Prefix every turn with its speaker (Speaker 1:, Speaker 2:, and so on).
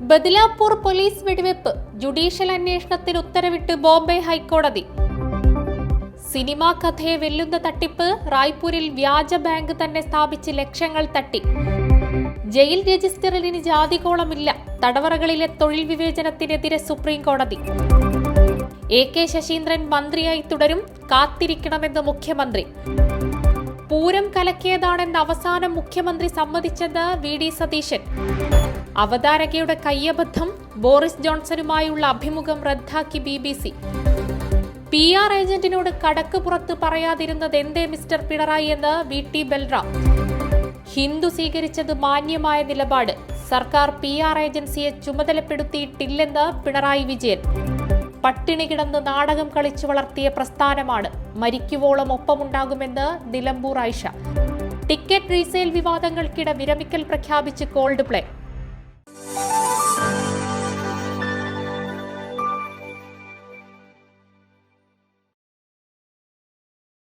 Speaker 1: ബദിലാപൂർ police വെടിവെപ്പ്. Judicial അന്വേഷണത്തിന് ഉത്തരവിട്ട് ബോംബെ ഹൈക്കോടതി. സിനിമാ കഥയെ വെല്ലുന്ന തട്ടിപ്പ് റായ്പൂരിൽ വ്യാജ ബാങ്ക് തന്നെ സ്ഥാപിച്ച് ലക്ഷങ്ങൾ തട്ടി. ജയിൽ രജിസ്റ്ററിൽ ഇനി ജാതികോളമില്ല. തടവറകളിലെ തൊഴിൽ വിവേചനത്തിനെതിരെ സുപ്രീം കോടതി എ കെ ശശീന്ദ്രൻ മന്ത്രിയായി തുടരും. കാത്തിരിക്കണമെന്ന് മുഖ്യമന്ത്രി. പൂരം കലക്കിയതാണെന്ന് അവസാനം മുഖ്യമന്ത്രി സമ്മതിച്ചത് വി ഡി സതീശൻ. അവതാരകയുടെ കയ്യബദ്ധം ബോറിസ് ജോൺസണുമായുള്ള അഭിമുഖം റദ്ദാക്കി B B C. P R ഏജന്റിനോട് കടക്ക് പുറത്ത് പറയാതിരുന്നത് എന്തേ മിസ്റ്റർ പിണറായി എന്ന് വി ടി ബൽറാം. ഹിന്ദു സ്വീകരിച്ചത് മാന്യമായ നിലപാട്. സർക്കാർ പി ആർ ഏജൻസിയെ ചുമതലപ്പെടുത്തിയിട്ടില്ലെന്ന് പിണറായി വിജയൻ. പട്ടിണി കിടന്ന് നാടകം കളിച്ചു വളർത്തിയ പ്രസ്ഥാനമാണ്. മരിക്കുവോളം ഒപ്പമുണ്ടാകുമെന്ന് നിലമ്പൂർ ആയിഷ. ടിക്കറ്റ് റീസെയിൽ വിവാദങ്ങൾക്കിടെ വിരമിക്കൽ പ്രഖ്യാപിച്ച് കോൾഡ് പ്ലേ.